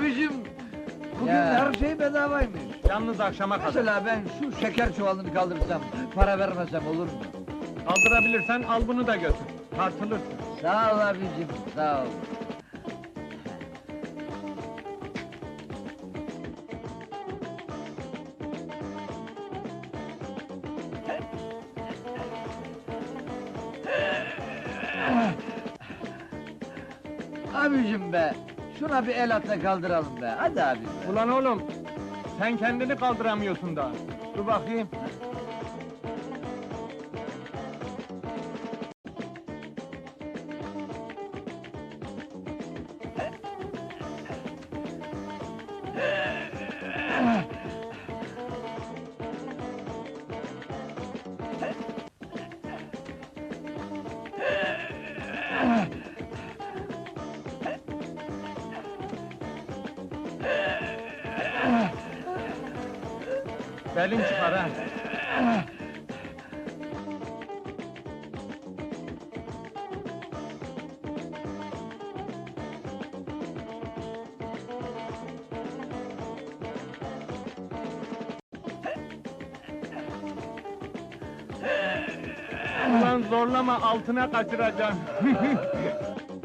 Abicim, bugün Ya. her şey bedavaymış. Yalnız akşama kadar. Mesela ben şu şeker çuvalını kaldırsam, para vermesem olur mu? Kaldırabilirsen al bunu da götür. Tartılırsın. Sağ ol abicim, sağ ol. Abicim be, şuna bir el atla kaldıralım be, hadi abi. Ulan oğlum, sen kendini kaldıramıyorsun daha. Dur bakayım. Belin çıkar ha. Ulan zorlama altına kaçıracaksın.